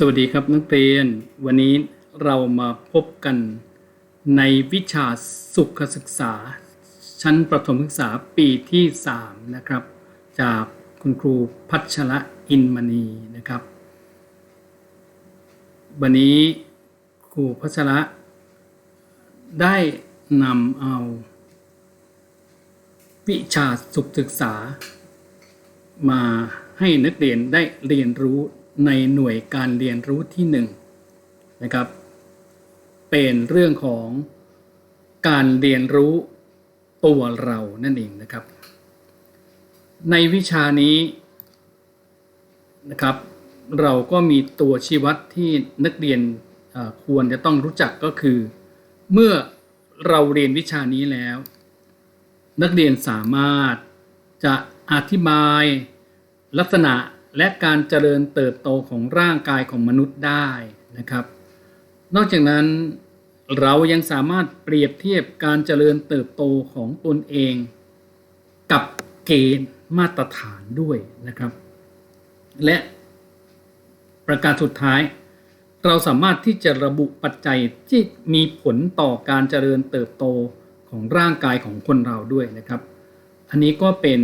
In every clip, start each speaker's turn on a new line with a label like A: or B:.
A: สวัสดีครับนักเรียน วันนี้เรามาพบกันในวิชาสุขศึกษา ชั้นประถมศึกษาปีที่ 3 นะครับ จากคุณครูพัชระอินมณีนะครับ วันนี้ครูพัชระได้นำเอา วิชาสุขศึกษา มาให้นักเรียนได้เรียนรู้ ในหน่วยการเรียนรู้ที่หนึ่งนะครับ เป็นเรื่องของการเรียนรู้ตัวเรานั่นเองนะครับ ในวิชานี้นะครับ เราก็มีตัวชี้วัดที่นักเรียนควรจะต้องรู้จักก็คือ เมื่อเราเรียนวิชานี้แล้ว นักเรียนสามารถจะอธิบายลักษณะ และการเจริญเติบโตของร่างกายของมนุษย์ได้นะครับ นอกจากนั้นเรายังสามารถเปรียบเทียบการเจริญเติบโตของตนเองกับเกณฑ์มาตรฐานด้วยนะครับ และประการสุดท้าย เราสามารถที่จะระบุปัจจัยที่มีผลต่อการเจริญเติบโตของร่างกายของคนเราด้วยนะครับ อันนี้ก็เป็น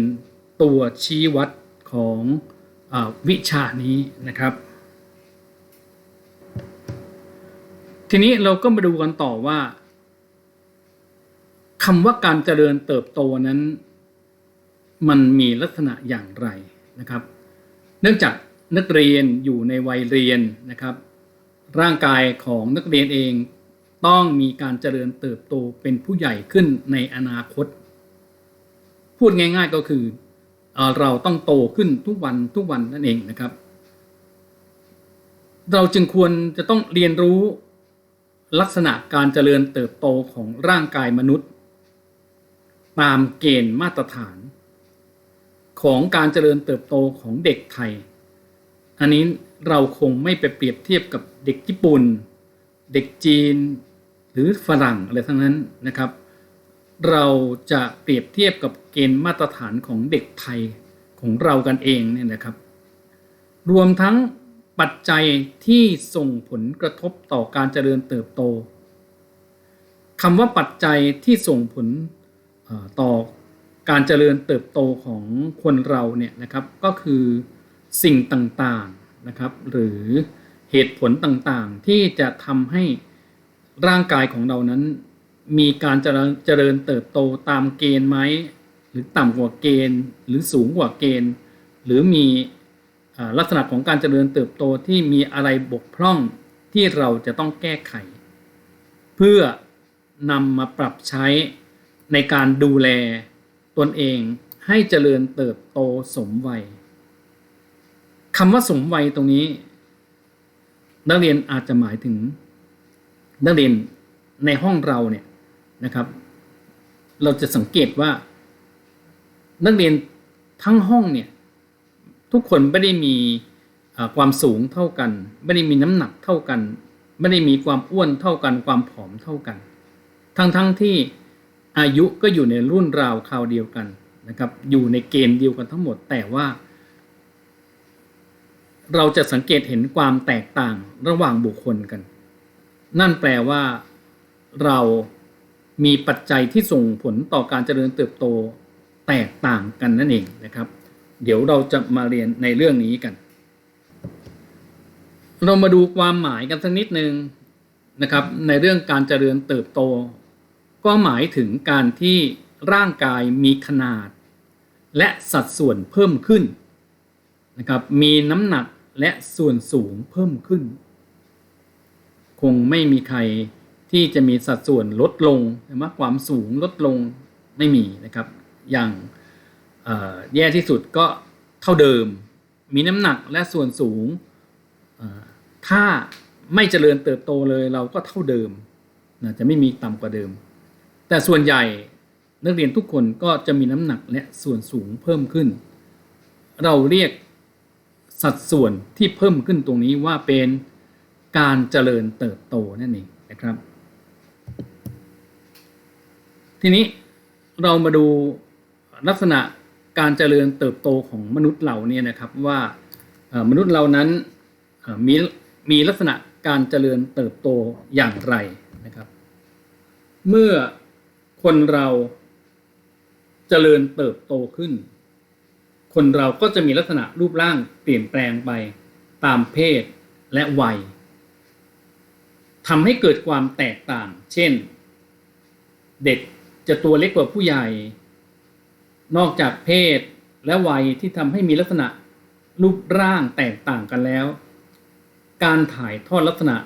A: ตัวชี้วัดของ วิชานี้นะครับ ทีนี้เราก็มาดูกันต่อว่าคำว่าการเจริญเติบโตนั้น มันมีลักษณะอย่างไรนะครับ เนื่องจากนักเรียนอยู่ในวัยเรียนนะครับ ร่างกายของนักเรียนเองต้องมีการเจริญเติบโตเป็นผู้ใหญ่ขึ้นในอนาคต พูดง่าย ๆก็คือ เราต้องโตขึ้นทุกวันทุกวันนั่นเองนะครับ เราจึงควรจะต้องเรียนรู้ลักษณะการเจริญเติบโตของร่างกายมนุษย์ ตามเกณฑ์มาตรฐาน ของการเจริญเติบโตของเด็กไทย อันนี้เราคงไม่ไปเปรียบเทียบกับเด็กญี่ปุ่น เด็กจีน หรือฝรั่งอะไรทั้งนั้นนะครับ เราจะเปรียบเทียบกับเกณฑ์มาตรฐานของเด็กไทยของเรากันเองเนี่ยนะครับ รวมทั้งปัจจัยที่ส่งผลกระทบต่อการเจริญเติบโตคำว่าปัจจัยที่ส่งผลต่อการเจริญเติบโตของคนเราเนี่ยนะครับก็คือสิ่งต่างๆนะครับ หรือเหตุผลต่างๆที่จะทำให้ร่างกายของเรานั้น มีการเจริญเจริญเติบโตตามเกณฑ์ไหมหรือต่ำกว่าเกณฑ์ หรือสูงกว่าเกณฑ์ หรือมีลักษณะของการเจริญเติบโตที่มีอะไรบกพร่องที่เราจะต้องแก้ไข เพื่อนำมาปรับใช้ในการดูแลตนเองให้เจริญเติบโตสมวัยคำว่าสมวัยตรงนี้ นักเรียนอาจจะหมายถึง นักเรียนในห้องเราเนี่ย นะครับ เราจะสังเกตว่า นักเรียนทั้งห้องเนี่ย ทุกคนไม่ได้มีความสูงเท่ากัน ไม่ได้มีน้ำหนักเท่ากัน ไม่ได้มีความอ้วนเท่ากัน ความผอมเท่ากัน ทั้งทั้งที่อายุก็อยู่ในรุ่นราวคราวเดียวกันนะครับ อยู่ในเกณฑ์เดียวกันทั้งหมดแต่ว่า เราจะสังเกตเห็นความแตกต่างระหว่างบุคคลกัน นั่นแปลว่าเรา มีปัจจัยที่ส่งผลต่อการเจริญเติบโตแตกต่างกันนั่นเองนะครับ เดี๋ยวเราจะมาเรียนในเรื่องนี้กัน เรามาดูความหมายกันสักนิดนึงนะครับ ในเรื่องการเจริญเติบโต ก็หมายถึงการที่ร่างกายมีขนาด และสัดส่วนเพิ่มขึ้นนะครับ มีน้ำหนักและส่วนสูงเพิ่มขึ้น คงไม่มีใคร ที่จะมีสัดส่วนลดลงใช่ไหมความสูงลดลงไม่มีนะครับ อย่างแย่ที่สุดก็เท่าเดิม มีน้ำหนักและส่วนสูง ถ้าไม่เจริญเติบโตเลยเราก็เท่าเดิมนะจะไม่มีต่ำกว่าเดิม แต่ส่วนใหญ่นักเรียนทุกคนก็จะมีน้ำหนักและส่วนสูงเพิ่มขึ้น เราเรียกสัดส่วนที่เพิ่มขึ้นตรงนี้ว่าเป็นการเจริญเติบโตนั่นเองนะครับ ทีนี้เรามาดูลักษณะการเจริญเติบโตของมนุษย์เราเนี่ยนะครับว่ามนุษย์เรานั้นมีมีลักษณะการเจริญเติบโตอย่างไรนะครับ เมื่อคนเราเจริญเติบโตขึ้น คนเราก็จะมีลักษณะรูปร่างเปลี่ยนแปลงไปตามเพศและวัยทำให้เกิดความแตกต่าง เช่น เด็ก จะตัวเล็กกว่าผู้ใหญ่ นอกจากเพศและวัยที่ทำให้มีลักษณะรูปร่างแตกต่างกันแล้ว การถ่ายทอดลักษณะ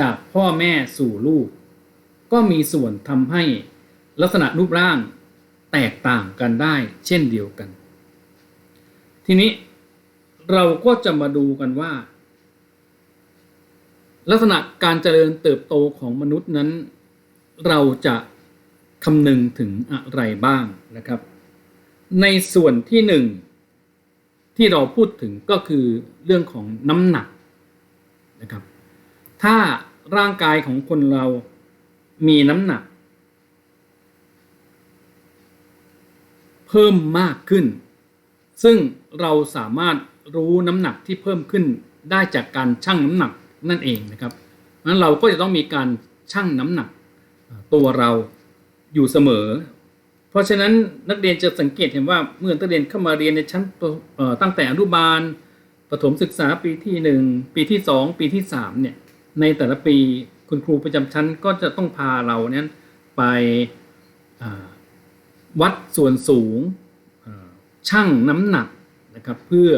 A: จากพ่อแม่สู่ลูก ก็มีส่วนทำให้ลักษณะรูปร่างแตกต่างกันได้เช่นเดียวกัน ทีนี้เราก็จะมาดูกันว่า ลักษณะการเจริญเติบโตของมนุษย์นั้น เราจะ คำนึงถึงอะไรบ้างนะครับ ในส่วนที่หนึ่งที่เราพูดถึงก็คือเรื่องของน้ำหนักนะครับ ถ้าร่างกายของคนเรามีน้ำหนัก เพิ่มมากขึ้น ซึ่งเราสามารถรู้น้ำหนักที่เพิ่มขึ้นได้จากการชั่งน้ำหนักนั่นเองนะครับนั้นเราก็จะต้องมีการชั่งน้ำหนักตัวเรา อยู่เสมอ เพราะฉะนั้นนักเรียนจะสังเกตเห็นว่าเมื่อนักเรียนเข้ามาเรียนในชั้นตั้งแต่อนุบาลประถมศึกษาปีที่หนึ่งปีที่สองปีที่สามเนี่ยในแต่ละปีคุณครูประจำชั้นก็จะต้องพาเราเนี่ยไปวัดส่วนสูงชั่งน้ำหนักนะครับเพื่อ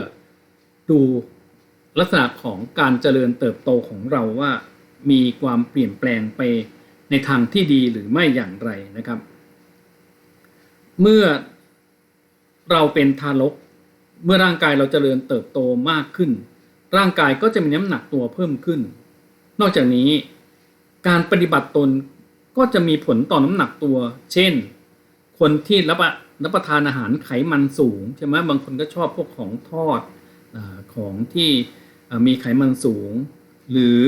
A: ดูลักษณะของการเจริญเติบโตของเราว่ามีความเปลี่ยนแปลงไป ในทางที่ดีหรือไม่อย่างไรนะครับ เมื่อเราเป็นทารก เมื่อร่างกายเราจเจริญเติบโตมากขึ้น ร่างกายก็จะมีน้ำหนักตัวเพิ่มขึ้น นอกจากนี้การปฏิบัติตนก็จะมีผลต่อน้ำหนักตัว เช่น คนที่รับรับประทานอาหารไขมันสูงใช่ไหมบางคนก็ชอบพวกของทอดอของที่มีไขมันสูง หรือ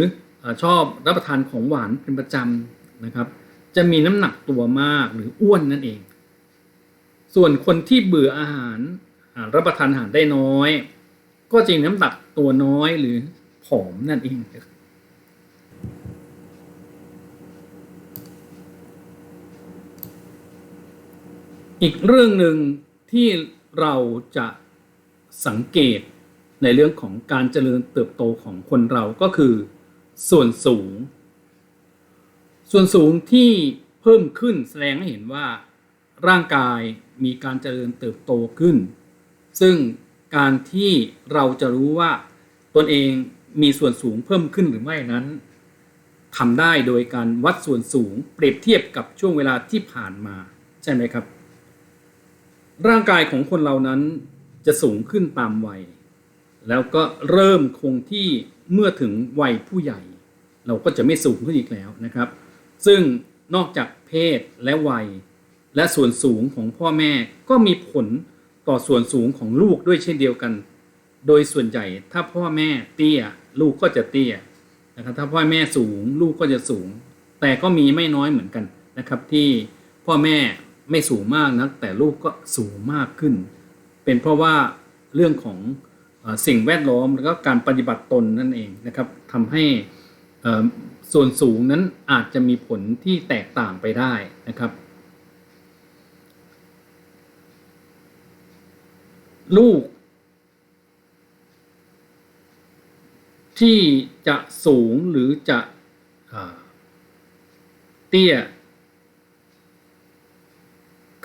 A: ชอบรับประทานของหวานเป็นประจำ นะครับ จะมีน้ำหนักตัวมากหรืออ้วนนั่นเอง ส่วนคนที่เบื่ออาหารรับประทานอาหารได้น้อย ก็จะมีน้ำหนักตัวน้อยหรือผอมนั่นเองอีกเรื่องหนึ่งที่เราจะสังเกตในเรื่องของการเจริญเติบโตของคนเราก็คือส่วนสูง ส่วนสูงที่เพิ่มขึ้นแสดงให้เห็นว่าร่างกายมีการเจริญเติบโตขึ้น ซึ่งการที่เราจะรู้ว่าตนเองมีส่วนสูงเพิ่มขึ้นหรือไม่นั้นทำได้โดยการวัดส่วนสูงเปรียบเทียบกับช่วงเวลาที่ผ่านมา ใช่ไหมครับ ร่างกายของคนเรานั้นจะสูงขึ้นตามวัย แล้วก็เริ่มคงที่เมื่อถึงวัยผู้ใหญ่ เราก็จะไม่สูงขึ้นอีกแล้วนะครับ ซึ่งนอกจากเพศและวัย และส่วนสูงของพ่อแม่ก็มีผลต่อส่วนสูงของลูกด้วยเช่นเดียวกัน โดยส่วนใหญ่ถ้าพ่อแม่เตี้ย ลูกก็จะเตี้ยนะครับถ้าพ่อแม่สูงลูกก็จะสูง แต่ก็มีไม่น้อยเหมือนกันนะครับ ที่พ่อแม่ไม่สูงมากนะแต่ลูกก็สูงมากขึ้น เป็นเพราะว่าเรื่องของสิ่งแวดล้อมแล้วก็การปฏิบัติตนนั่นเองนะครับทำให้ ส่วนสูงนั้นอาจจะมีผลที่แตกต่างไปได้นะครับ ลูก ที่จะสูงหรือจะเตี้ย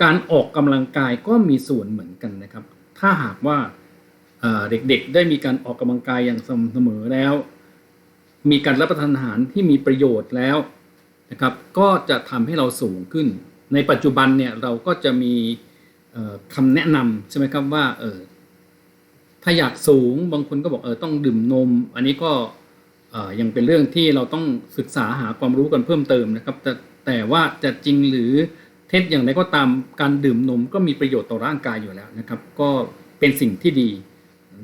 A: การออกกำลังกายก็มีส่วนเหมือนกันนะครับ ถ้าหากว่าเด็กๆได้มีการออกกำลังกายอย่างสม่ำเสมอแล้ว มีการรับประทานอาหารที่มีประโยชน์แล้วนะครับ ก็จะทำให้เราสูงขึ้น ในปัจจุบันเนี่ยเราก็จะมีคำแนะนำใช่ไหมครับว่าเออถ้าอยากสูงบางคนก็บอกเออต้องดื่มนม อันนี้ก็ยังเป็นเรื่องที่เราต้องศึกษาหาความรู้กันเพิ่มเติมนะครับ แต่แต่ว่าจะจริงหรือเท็จอย่างไรก็ตามการดื่มนมก็มีประโยชน์ต่อร่างกายอยู่แล้วนะครับ ก็เป็นสิ่งที่ดี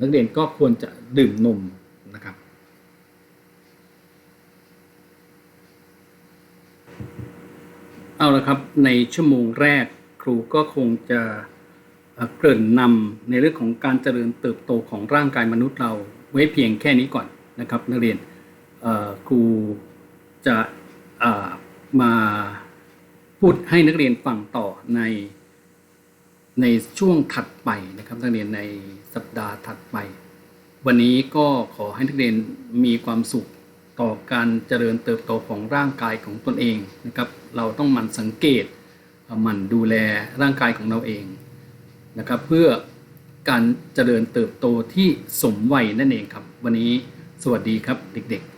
A: นักเรียนก็ควรจะดื่มนมนะครับ เอาละครับในชั่วโมงแรกครูก็คงจะเกริ่นนำในเรื่องของการเจริญเติบโตของร่างกายมนุษย์เราไว้เพียงแค่นี้ก่อนนะครับนักเรียนครูจะมาพูดให้นักเรียนฟังต่อในในช่วงถัดไปนะครับนักเรียนในสัปดาห์ถัดไป วันนี้ก็ขอให้นักเรียนมีความสุข ต่อการเจริญเติบโตของร่างกายของตนเองนะครับ เราต้องหมั่นสังเกตหมั่นดูแลร่างกายของเราเองนะครับ เพื่อการเจริญเติบโตที่สมวัยนั่นเองครับ วันนี้สวัสดีครับเด็กๆ